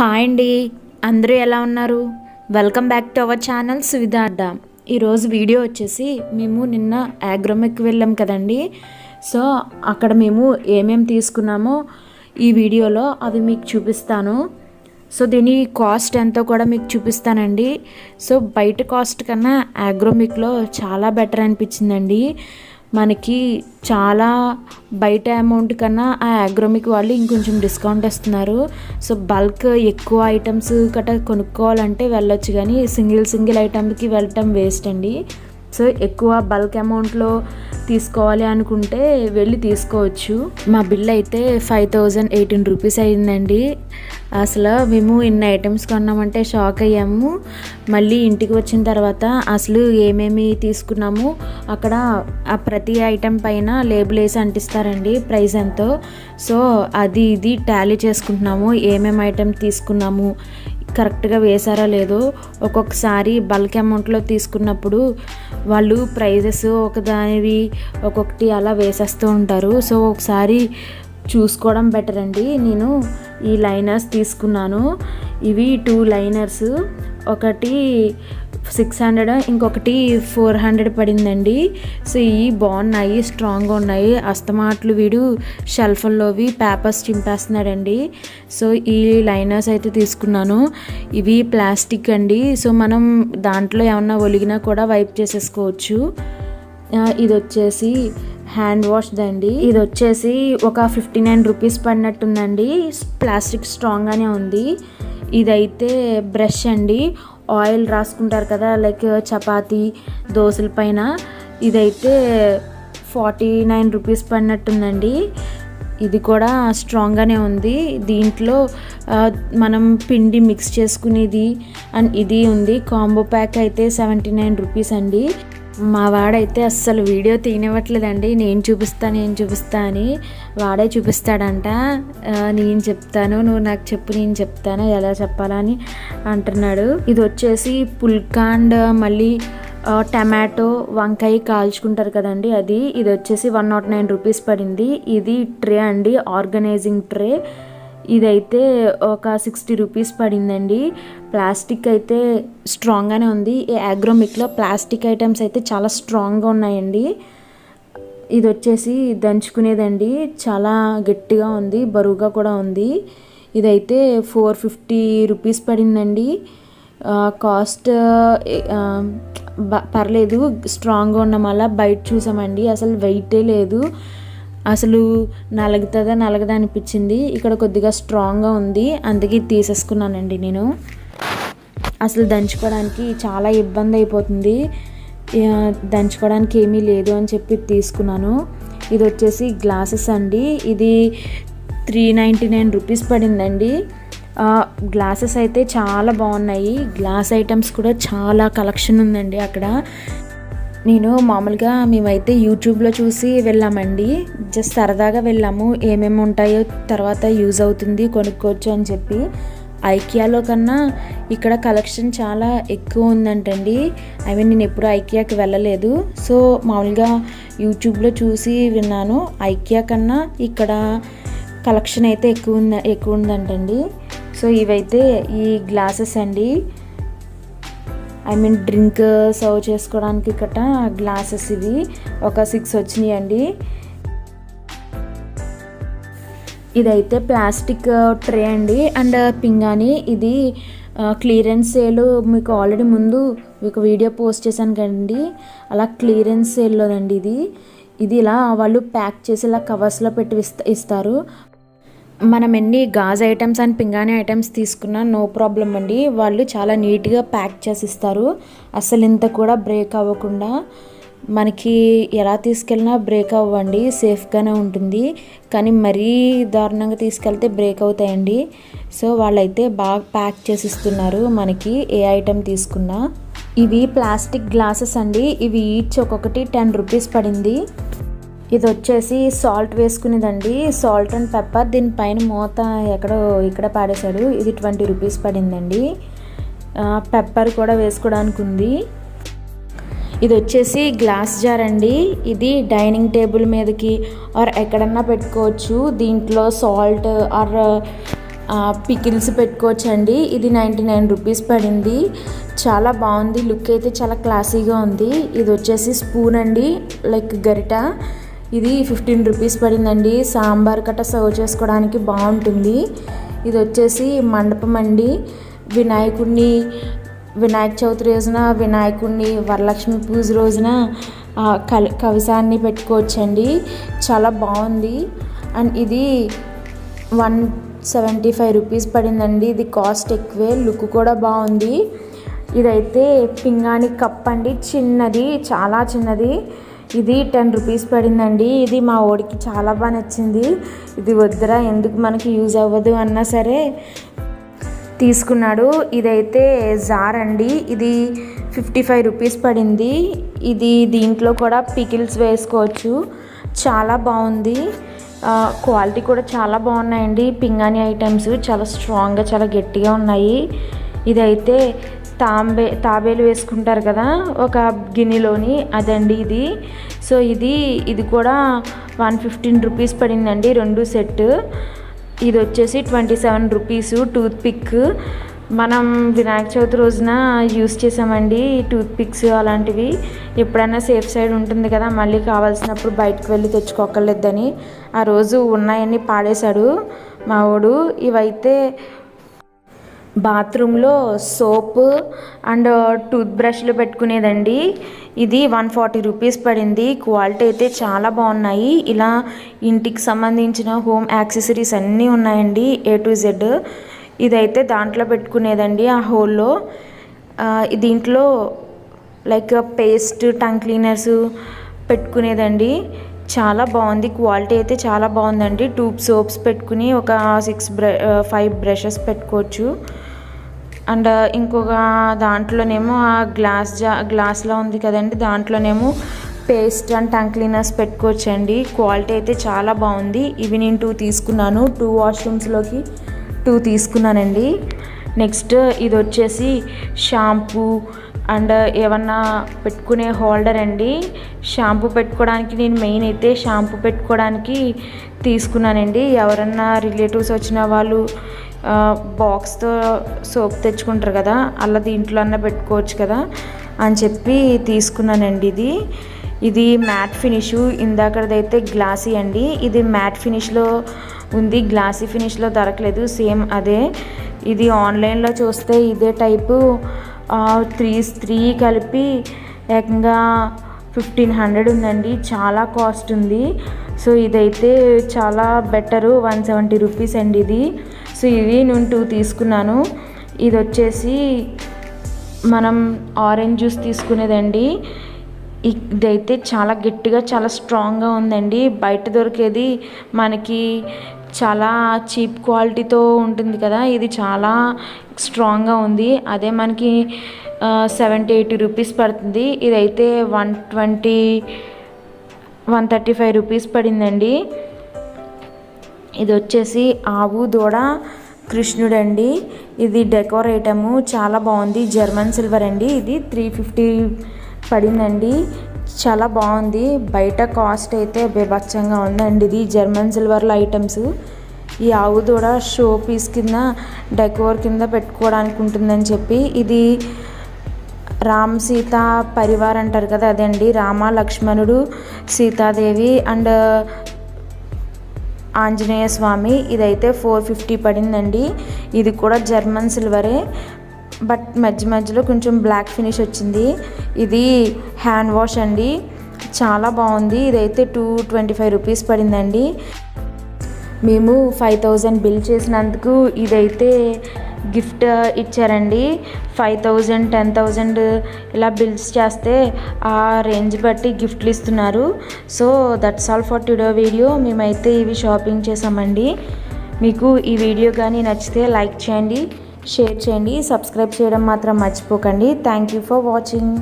Hi అండి. అందరూ ఎలా ఉన్నారు? Welcome back to our channel Suvidha Adda ఈరోజు వీడియో వచ్చేసి మేము నిన్న ఆగ్రోమెక్ వెళ్ళాం కదండి. సో అక్కడ మేము ఏమేమి తీసుకున్నామో ఈ వీడియోలో అవి మీకు చూపిస్తాను. సో దీని కాస్ట్ ఎంతో కూడా మీకు చూపిస్తానండి. సో బయట కాస్ట్ కన్నా యాగ్రోమిక్లో చాలా బెటర్ అనిపించిందండి. మనకి చాలా బయట అమౌంట్ కన్నా ఆ అగ్రోమిక్ వాళ్ళు ఇంకొంచెం డిస్కౌంట్ ఇస్తున్నారు. సో బల్క్ ఎక్కువ ఐటమ్స్ గట్రా కొనుక్కోవాలంటే వెళ్ళొచ్చు కానీ సింగిల్ సింగిల్ ఐటమ్కి వెళ్ళటం వేస్ట్ అండి. సో ఎక్కువ బల్క్ అమౌంట్లో తీసుకోవాలి అనుకుంటే వెళ్ళి తీసుకోవచ్చు. మా బిల్ అయితే ఫైవ్ థౌజండ్ ఎయిటీన్ రూపీస్ అయిందండి. అసలు మేము ఇన్ని ఐటమ్స్ కొన్నామంటే షాక్ అయ్యాము. మళ్ళీ ఇంటికి వచ్చిన తర్వాత అసలు ఏమేమి తీసుకున్నాము అక్కడ ఆ ప్రతి ఐటెం పైన లేబుల్ వేసి అంటిస్తారండి ప్రైస్ ఎంతో. సో అది ఇది టాలీ చేసుకుంటున్నాము ఏమేమి ఐటెం తీసుకున్నాము కరెక్ట్గా వేసారా లేదో ఒక్కొక్కసారి బల్క్ అమౌంట్లో తీసుకున్నప్పుడు వాళ్ళు ప్రైజెస్ ఒకదానివి ఒక్కొక్కటి అలా వేసేస్తూ ఉంటారు. సో ఒకసారి చూసుకోవడం బెటర్ అండి. నేను ఈ లైనర్స్ తీసుకున్నాను. ఇవి టూ లైనర్స్. ఒకటి సిక్స్ హండ్రెడ్ ఇంకొకటి ఫోర్ హండ్రెడ్ పడిందండి. సో ఇవి బాగున్నాయి స్ట్రాంగ్గా ఉన్నాయి. అస్తమాట్లు వీడు షెల్ఫ్లోవి పేపర్స్ చింపేస్తున్నాడండి. సో ఈ లైనర్స్ అయితే తీసుకున్నాను. ఇవి ప్లాస్టిక్ అండి. సో మనం దాంట్లో ఏమన్నా ఒలిగినా కూడా వైప్ చేసేసుకోవచ్చు. ఇది వచ్చేసి హ్యాండ్ వాష్ దండి. ఇది వచ్చేసి ఒక ఫిఫ్టీ నైన్ రూపీస్ పడినట్టుందండి. ప్లాస్టిక్ స్ట్రాంగ్గానే ఉంది. ఇదైతే బ్రష్ అండి. ఆయిల్ రాసుకుంటారు కదా లైక్ చపాతీ దోశల పైన. ఇదైతే ఫార్టీ నైన్ రూపీస్ పడినట్టుందండి. ఇది కూడా స్ట్రాంగ్గానే ఉంది. దీంట్లో మనం పిండి మిక్స్ చేసుకునేది అండ్ ఇది ఉంది. కాంబో ప్యాక్ అయితే సెవెంటీ నైన్ రూపీస్ అండి. మా వాడైతే అస్సలు వీడియో తీయనివ్వట్లేదండి నేను చూపిస్తా నేను చూపిస్తా అని వాడే చూపిస్తాడంట. నేను చెప్తాను నువ్వు నాకు చెప్పు నేను చెప్తాను ఎలా చెప్పాలని అంటున్నాడు. ఇది వచ్చేసి పుల్కాండ్ మళ్ళీ టమాటో వంకాయ కాల్చుకుంటారు కదండి అది. ఇది వచ్చేసి వన్ నాట్ నైన్ రూపీస్ పడింది. ఇది ట్రే అండి ఆర్గనైజింగ్ ట్రే. ఇదైతే ఒక సిక్స్టీ రూపీస్ పడిందండి. ప్లాస్టిక్ అయితే స్ట్రాంగ్గానే ఉంది. ఈ యాగ్రోమిక్లో ప్లాస్టిక్ ఐటమ్స్ అయితే చాలా స్ట్రాంగ్గా ఉన్నాయండి. ఇది వచ్చేసి దంచుకునేదండి. చాలా గట్టిగా ఉంది బరువుగా కూడా ఉంది. ఇదైతే ఫోర్ ఫిఫ్టీ రూపీస్ పడిందండి. కాస్ట్ పర్లేదు స్ట్రాంగ్గా ఉన్న మళ్ళీ బయట చూసామండి. అసలు వెయిటే లేదు. అసలు నలుగుతుందా నలగదా అనిపించింది. ఇక్కడ కొద్దిగా స్ట్రాంగ్గా ఉంది. అందుకే తీసేసుకున్నానండి నేను. అసలు దంచుకోవడానికి చాలా ఇబ్బంది అయిపోతుంది. దంచుకోవడానికి ఏమీ లేదు అని చెప్పి తీసుకున్నాను. ఇది వచ్చేసి గ్లాసెస్ అండి. ఇది త్రీ నైంటీ నైన్ రూపీస్ పడిందండి. గ్లాసెస్ అయితే చాలా బాగున్నాయి. గ్లాస్ ఐటమ్స్ కూడా చాలా కలెక్షన్ ఉందండి అక్కడ. నేను మామూలుగా మేమైతే యూట్యూబ్లో చూసి వెళ్ళామండి. జస్ట్ సరదాగా వెళ్ళాము. ఏమేమి ఉంటాయో తర్వాత యూజ్ అవుతుంది కొనుక్కోవచ్చు అని చెప్పి. ఐకియాలో కన్నా ఇక్కడ కలెక్షన్ చాలా ఎక్కువ ఉందంటండి. ఐ మీన్ నేను ఎప్పుడు ఐకియాకి వెళ్ళలేదు. సో మామూలుగా యూట్యూబ్లో చూసి విన్నాను. ఐకియా కన్నా ఇక్కడ కలెక్షన్ అయితే ఎక్కువ ఉంది ఎక్కువ ఉందంటండి. సో ఇవైతే ఈ గ్లాసెస్ అండి. ఐ మీన్ డ్రింక్ సర్వ్ చేసుకోవడానికి గట్ట గ్లాసెస్ ఇవి. ఒక సిక్స్ వచ్చినాయి అండి ఇదైతే ప్లాస్టిక్ ట్రే అండి. అండ్ పింగాని ఇది క్లియరెన్స్ సేల్ మీకు ఆల్రెడీ ముందు మీకు వీడియో పోస్ట్ చేశాను కదండి. అలా క్లియరెన్స్ సేల్లోనండి ఇది. ఇది ఇలా వాళ్ళు ప్యాక్ చేసి ఇలా కవర్స్లో పెట్టి ఇస్తారు. మనం ఎన్ని గాజ్ ఐటమ్స్ అండ్ పింగాణి ఐటమ్స్ తీసుకున్నా నో ప్రాబ్లం అండి. వాళ్ళు చాలా నీట్గా ప్యాక్ చేసి ఇస్తారు. అసలు ఇంత కూడా బ్రేక్ అవ్వకుండా. మనకి ఎలా తీసుకెళ్ళినా బ్రేక్ అవ్వండి సేఫ్గానే ఉంటుంది. కానీ మరీ దారుణంగా తీసుకెళ్తే బ్రేక్ అవుతాయండి. సో వాళ్ళైతే బాగా ప్యాక్ చేసి ఇస్తున్నారు మనకి ఏ ఐటెం తీసుకున్నా. ఇవి ప్లాస్టిక్ గ్లాసెస్ అండి. ఇవి ఈచ్ ఒక్కొక్కటి టెన్ రూపీస్ పడింది. ఇది వచ్చేసి సాల్ట్ వేసుకునేదండి. సాల్ట్ అండ్ పెప్పర్ దీనిపైన మూత ఎక్కడో ఇక్కడ పాడేశాడు ఇది ట్వంటీ రూపీస్ పడిందండి. పెప్పర్ కూడా వేసుకోవడానికి ఉంది. ఇది వచ్చేసి గ్లాస్ జార్ అండి. ఇది డైనింగ్ టేబుల్ మీదకి ఆర్ ఎక్కడన్నా పెట్టుకోవచ్చు. దీంట్లో సాల్ట్ ఆర్ పికిల్స్ పెట్టుకోవచ్చండి. ఇది నైంటీ నైన్ రూపీస్ పడింది. చాలా బాగుంది. లుక్ అయితే చాలా క్లాసీగా ఉంది. ఇది వచ్చేసి స్పూన్ అండి. లైక్ గరిట. ఇది ఫిఫ్టీన్ రూపీస్ పడిందండి. సాంబార్ కట్ట సర్వ్ చేసుకోవడానికి బాగుంటుంది. ఇది వచ్చేసి మండపం అండి. వినాయకుడిని వినాయక చవితి రోజున వినాయకుడిని వరలక్ష్మి పూజ రోజున కవి కవిసాన్ని కవసాన్ని పెట్టుకోవచ్చండి. చాలా బాగుంది. అండ్ ఇది వన్ సెవెంటీ ఫైవ్ రూపీస్ పడిందండి. ఇది కాస్ట్ ఎక్కువే లుక్ కూడా బాగుంది. ఇదైతే పింగాణి కప్ అండి. చిన్నది చాలా చిన్నది. ఇది టెన్ రూపీస్ పడిందండి. ఇది మా ఓడికి చాలా బాగా నచ్చింది. ఇది వద్దురా ఎందుకు మనకి యూజ్ అవ్వదు అన్నా సరే. తీసుకున్నాడు. ఇదైతే జార్ అండి. ఇది ఫిఫ్టీ ఫైవ్ రూపీస్ పడింది. ఇది దీంట్లో కూడా పికిల్స్ వేసుకోవచ్చు. చాలా బాగుంది. క్వాలిటీ కూడా చాలా బాగున్నాయండి. పింగాణి ఐటమ్స్ చాలా స్ట్రాంగ్గా చాలా గట్టిగా ఉన్నాయి. ఇదైతే తాంబే తాబేలు వేసుకుంటారు కదా ఒక గిన్నెలోని అదండి ఇది. సో ఇది ఇది కూడా వన్ ఫిఫ్టీన్ రూపీస్ పడిందండి రెండు సెట్ ఇది వచ్చేసి twenty seven rupees toothpick మనం వినాయక చవితి రోజున యూస్ చేసామండి టూత్ పిక్స్ అలాంటివి. ఎప్పుడైనా సేఫ్ సైడ్ ఉంటుంది కదా మళ్ళీ కావాల్సినప్పుడు బయటకు వెళ్ళి తెచ్చుకోకర్లేదని ఆ రోజు ఉన్నాయని పాడేశాడు మా వాడు. ఇవైతే బాత్రూంలో సోప్ అండ్ టూత్ బ్రష్లు పెట్టుకునేదండి. ఇది వన్ ఫార్టీ రూపీస్ పడింది. క్వాలిటీ అయితే చాలా బాగున్నాయి. ఇలా ఇంటికి సంబంధించిన హోమ్ యాక్సెసరీస్ అన్నీ ఉన్నాయండి ఏ టు జెడ్. ఇదైతే దాంట్లో పెట్టుకునేదండి ఆ హోల్లో. దీంట్లో లైక్ పేస్ట్ టంగ్ క్లీనర్స్ పెట్టుకునేదండి. చాలా బాగుంది. క్వాలిటీ అయితే చాలా బాగుందండి. టూబ్ సోప్స్ పెట్టుకుని ఒక సిక్స్ బ్ర ఫైవ్ బ్రషెస్ పెట్టుకోవచ్చు. అండ్ ఇంకొక దాంట్లోనేమో ఆ గ్లాస్ జా గ్లాస్లో ఉంది కదండి. దాంట్లోనేమో పేస్ట్ అండ్ టంగ్ క్లీనర్స్ పెట్టుకోవచ్చండి. క్వాలిటీ అయితే చాలా బాగుంది. ఇవి నేను టూ తీసుకున్నాను. టూ వాష్రూమ్స్లోకి టూ తీసుకున్నానండి. నెక్స్ట్ ఇది వచ్చేసి షాంపూ అండ్ ఏమన్నా పెట్టుకునే హోల్డర్ అండి. షాంపూ పెట్టుకోవడానికి నేను మెయిన్ అయితే షాంపూ పెట్టుకోవడానికి తీసుకున్నానండి. ఎవరన్నా రిలేటివ్స్ వచ్చిన వాళ్ళు బాక్స్తో సోప్ తెచ్చుకుంటారు కదా అలా దీంట్లో అన్న పెట్టుకోవచ్చు కదా అని చెప్పి తీసుకున్నానండి ఇది. ఇది మ్యాట్ ఫినిష్. ఇందాకదైతే గ్లాసీ అండి. ఇది మ్యాట్ ఫినిష్లో ఉంది. గ్లాసీ ఫినిష్లో దొరకలేదు. సేమ్ అదే. ఇది ఆన్లైన్లో చూస్తే ఇదే టైపు త్రీ త్రీ కలిపి ఏకంగా ఫిఫ్టీన్ హండ్రెడ్ ఉందండి. చాలా కాస్ట్ ఉంది. సో ఇదైతే చాలా బెటరు. వన్ సెవెంటీ రూపీస్ అండి ఇది. సో ఇవి నేను టూ తీసుకున్నాను. ఇది వచ్చేసి మనం ఆరెంజ్ జ్యూస్ తీసుకునేదండి. ఇదైతే చాలా గట్టిగా చాలా స్ట్రాంగ్గా ఉందండి. బయట దొరికేది మనకి చాలా చీప్ క్వాలిటీతో ఉంటుంది కదా. ఇది చాలా స్ట్రాంగ్గా ఉంది. అదే మనకి సెవెంటీ ఎయిటీ రూపీస్ పడుతుంది. ఇదైతే one twenty one thirty five rupees పడిందండి. ఇది వచ్చేసి ఆవు దూడ కృష్ణుడండి. ఇది డెకోర్ ఐటము. చాలా బాగుంది. జర్మన్ సిల్వర్ అండి. ఇది త్రీ ఫిఫ్టీ పడిందండి. చాలా బాగుంది. బయట కాస్ట్ అయితే బేభత్సంగా ఉందండి ఇది. జర్మన్ సిల్వర్లో ఐటమ్స్. ఈ ఆవు దూడ షో పీస్ కింద డెకోర్ కింద పెట్టుకోవడానికి ఉంటుందని చెప్పి ఇది రామ్ సీత పరివార్ అంటారు కదా అదండి. రామ లక్ష్మణుడు సీతాదేవి అండ్ ఆంజనేయ స్వామి ఇదైతే ఫోర్ ఫిఫ్టీ పడిందండి. ఇది కూడా జర్మన్ సిల్వరే. బట్ మధ్య మధ్యలో కొంచెం బ్లాక్ ఫినిష్ వచ్చింది. ఇది హ్యాండ్ వాష్ అండి. చాలా బాగుంది. ఇదైతే టూ ట్వంటీ ఫైవ్ రూపీస్ పడిందండి. మేము ఫైవ్ థౌజండ్ బిల్ చేసినందుకు ఇదైతే గిఫ్ట్ ఇచ్చారండి. ఫైవ్ థౌజండ్ టెన్ థౌజండ్ ఇలా బిల్స్ చేస్తే ఆ రేంజ్ బట్టి గిఫ్ట్లు ఇస్తున్నారు. So that's all for today video మేమైతే ఇవి షాపింగ్ చేసామండి. మీకు ఈ వీడియో కానీ నచ్చితే లైక్ చేయండి షేర్ చేయండి సబ్స్క్రైబ్ చేయడం మాత్రం మర్చిపోకండి. Thank you for watching